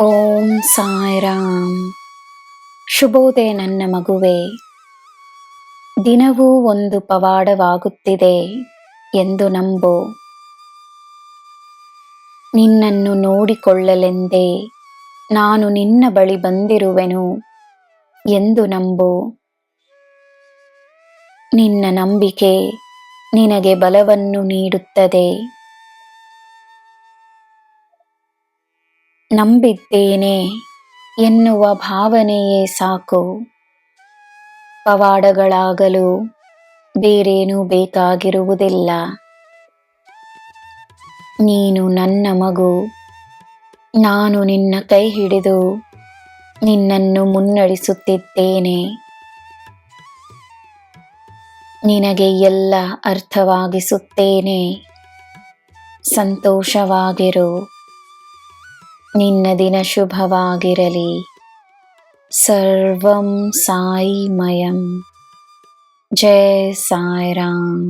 ಓಂ ಸಾಯಿರಾಮ್. ಶುಭೋದಯ ನನ್ನ ಮಗುವೆ. ದಿನವೂ ಒಂದು ಪವಾಡವಾಗುತ್ತಿದೆ ಎಂದು ನಂಬು. ನಿನ್ನನ್ನು ನೋಡಿಕೊಳ್ಳಲೆಂದೇ ನಾನು ನಿನ್ನ ಬಳಿ ಬಂದಿರುವೆನು ಎಂದು ನಂಬು. ನಿನ್ನ ನಂಬಿಕೆ ನಿನಗೆ ಬಲವನ್ನು ನೀಡುತ್ತದೆ. ನಂಬಿದ್ದೇನೆ ಎನ್ನುವ ಭಾವನೆಯೇ ಸಾಕು. ಪವಾಡಗಳಾಗಲು ಬೇರೇನೂ ಬೇಕಾಗಿರುವುದಿಲ್ಲ. ನೀನು ನನ್ನ ಮಗು. ನಾನು ನಿನ್ನ ಕೈ ಹಿಡಿದು ನಿನ್ನನ್ನು ಮುನ್ನಡೆಸುತ್ತಿದ್ದೇನೆ. ನಿನಗೆ ಎಲ್ಲ ಅರ್ಥವಾಗಿಸುತ್ತೇನೆ. ಸಂತೋಷವಾಗಿರು. ನಿನ್ನ ದಿನ ಶುಭವಾಗಿರಲಿ ಸರ್ವಂ ಸಾಯಿಮಯಂ ಜಯ ಸಾಯಿರಾಮ್